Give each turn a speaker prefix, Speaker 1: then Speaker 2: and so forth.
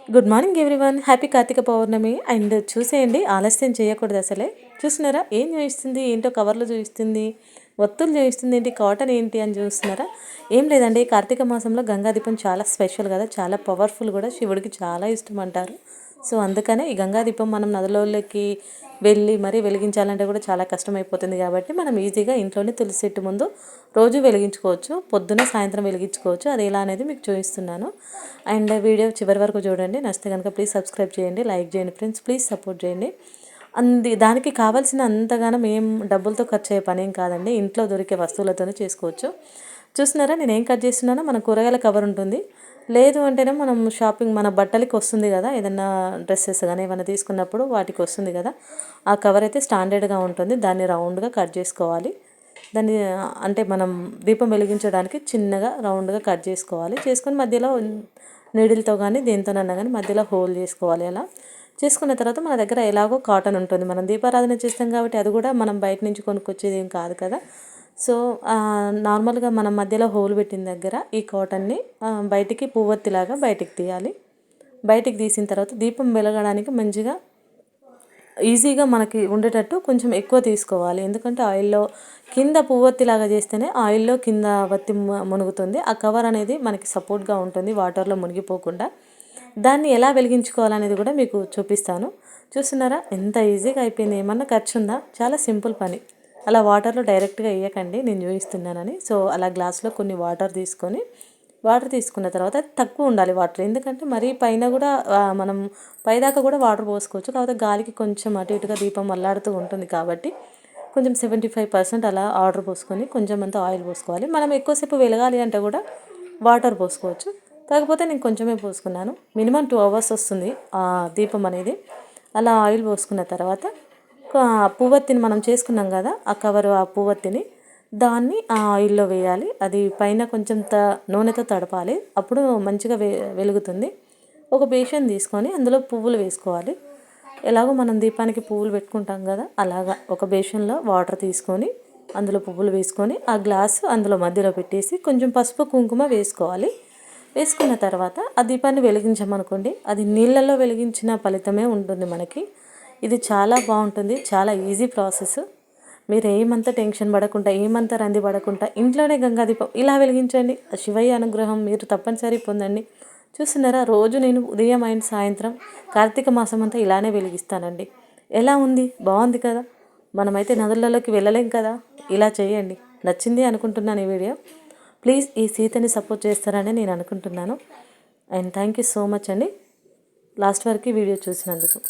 Speaker 1: Good morning everyone happy Karthika Pournami and చూసేయండి ఆలస్యం చేయకూడదు అసలే. చూస్తున్నారా? ఏం చూపిస్తుంది? ఏంటో కవర్లు చూపిస్తుంది? ఒత్తులు చూపిస్తుంది ఏంటి? కాటన్ ఏంటి అని చూస్తున్నారా? ఏం లేదండి. కార్తీక మాసంలో గంగా దీపం చాలా స్పెషల్ కదా. చాలా పవర్ఫుల్ కూడా. శివుడికి చాలా ఇష్టం అంటారు. సో అందుకనే ఈ గంగా దీపం మనం నదులలోకి వెళ్ళి మరీ వెలిగించాలంటే కూడా చాలా కష్టమైపోతుంది కాబట్టి మనం ఈజీగా ఇంట్లోనే తులసి చెట్టు ముందు రోజు వెలిగించుకోవచ్చు పొద్దున సాయంత్రం వెలిగించుకోవచ్చు. అది ఎలా అనేది మీకు చూపిస్తున్నాను. అండ్ వీడియో చివరి వరకు చూడండి. నచ్చితే కనుక ప్లీజ్ సబ్స్క్రైబ్ చేయండి లైక్ చేయండి ఫ్రెండ్స్ ప్లీజ్ సపోర్ట్ చేయండి. అంది దానికి కావాల్సిన అంతగానం ఏం డబ్బులతో ఖర్చు అయ్యే పని ఏం కాదండి. ఇంట్లో దొరికే వస్తువులతోనే చేసుకోవచ్చు. చూస్తున్నారా? నేను ఏం కట్ చేస్తున్నానో? మన కూరగాయల కవర్ ఉంటుంది. లేదు అంటేనే మనం షాపింగ్ మన బట్టలకి వస్తుంది కదా ఏదన్నా డ్రెస్సెస్ కానీ ఏమైనా తీసుకున్నప్పుడు వాటికి వస్తుంది కదా ఆ కవర్ అయితే స్టాండర్డ్గా ఉంటుంది. దాన్ని రౌండ్గా కట్ చేసుకోవాలి. దాన్ని అంటే మనం దీపం వెలిగించడానికి చిన్నగా రౌండ్గా కట్ చేసుకోవాలి. చేసుకొని మధ్యలో నీడిల్తో కానీ దేనితోనన్నా కానీ మధ్యలో హోల్ చేసుకోవాలి అలా. చేసుకున్న తర్వాత మన దగ్గర ఎలాగో కాటన్ ఉంటుంది. మనం దీపారాధన చేస్తాం కాబట్టి అది కూడా మనం బయట నుంచి కొనుక్కొచ్చేది ఏం కాదు కదా. సో నార్మల్గా మనం మధ్యలో హోల్ పెట్టిన దగ్గర ఈ కాటన్ని బయటికి పువ్వొత్తిలాగా బయటికి తీయాలి. బయటికి తీసిన తర్వాత దీపం వెలగడానికి మంచిగా ఈజీగా మనకి ఉండేటట్టు కొంచెం ఎక్కువ తీసుకోవాలి. ఎందుకంటే ఆయిల్లో కింద పువ్వొత్తిలాగా చేస్తేనే ఆయిల్లో కింద వత్తి మునుగుతుంది. ఆ కవర్ అనేది మనకి సపోర్ట్గా ఉంటుంది వాటర్లో మునిగిపోకుండా. దాన్ని ఎలా వెలిగించుకోవాలనేది కూడా మీకు చూపిస్తాను. చూస్తున్నారా? ఎంత ఈజీగా అయిపోయింది. ఏమన్నా ఖర్చు ఉందా చాలా సింపుల్ పని. అలా వాటర్లో డైరెక్ట్గా వేయకండి నేను చూపిస్తున్నానని. సో అలా గ్లాస్లో కొన్ని వాటర్ తీసుకొని వాటర్ తీసుకున్న తర్వాత తక్కువ ఉండాలి వాటర్. ఎందుకంటే మరీ పైన కూడా మనం పైదాకా కూడా వాటర్ పోసుకోవచ్చు. కాకపోతే గాలికి కొంచెం అటు ఇటుగా దీపం అల్లాడుతూ ఉంటుంది కాబట్టి కొంచెం సెవెంటీ ఫైవ్ పర్సెంట్ అలా ఆర్డర్ పోసుకొని కొంచెం అంతా ఆయిల్ పోసుకోవాలి. మనం ఎక్కువసేపు వెలగాలి అంటే కూడా వాటర్ పోసుకోవచ్చు. కాకపోతే నేను కొంచెమే పోసుకున్నాను. మినిమం టూ అవర్స్ వస్తుంది ఆ దీపం అనేది. అలా ఆయిల్ పోసుకున్న తర్వాత పువ్వత్తిని మనం చేసుకున్నాం కదా ఆ కవర్ ఆ పువ్వత్తిని దాన్ని ఆ ఆయిల్లో వేయాలి. అది పైన కొంచెం త నూనెతో తడపాలి. అప్పుడు మంచిగా వె వెలుగుతుంది. ఒక బేషన్ తీసుకొని అందులో పువ్వులు వేసుకోవాలి. ఎలాగో మనం దీపానికి పువ్వులు పెట్టుకుంటాం కదా అలాగా ఒక బేషన్లో వాటర్ తీసుకొని అందులో పువ్వులు వేసుకొని ఆ గ్లాస్ అందులో మధ్యలో పెట్టేసి కొంచెం పసుపు కుంకుమ వేసుకోవాలి. వేసుకున్న తర్వాత ఆ దీపాన్ని వెలిగించామనుకోండి. అది నీళ్ళల్లో వెలిగించిన ఫలితమే ఉంటుంది మనకి. ఇది చాలా బాగుంటుంది చాలా ఈజీ ప్రాసెస్ మీరు ఏమంతా టెన్షన్ పడకుండా ఏమంతా రంది పడకుండా ఇంట్లోనే గంగా దీపం ఇలా వెలిగించండి. శివయ్య అనుగ్రహం మీరు తప్పనిసరి పొందండి. చూస్తున్నారా రోజు నేను ఉదయం అయిన సాయంత్రం కార్తీక మాసం అంతా ఇలానే వెలిగిస్తానండి. ఎలా ఉంది? బాగుంది కదా. మనమైతే నదులలోకి వెళ్ళలేం కదా. ఇలా చేయండి. నచ్చింది అనుకుంటున్నాను ఈ వీడియో. ప్లీజ్ ఈ సీతని సపోర్ట్ చేస్తారని నేను అనుకుంటున్నాను. And thank you so much అండి. లాస్ట్ వరకు వీడియో చూసినందుకు.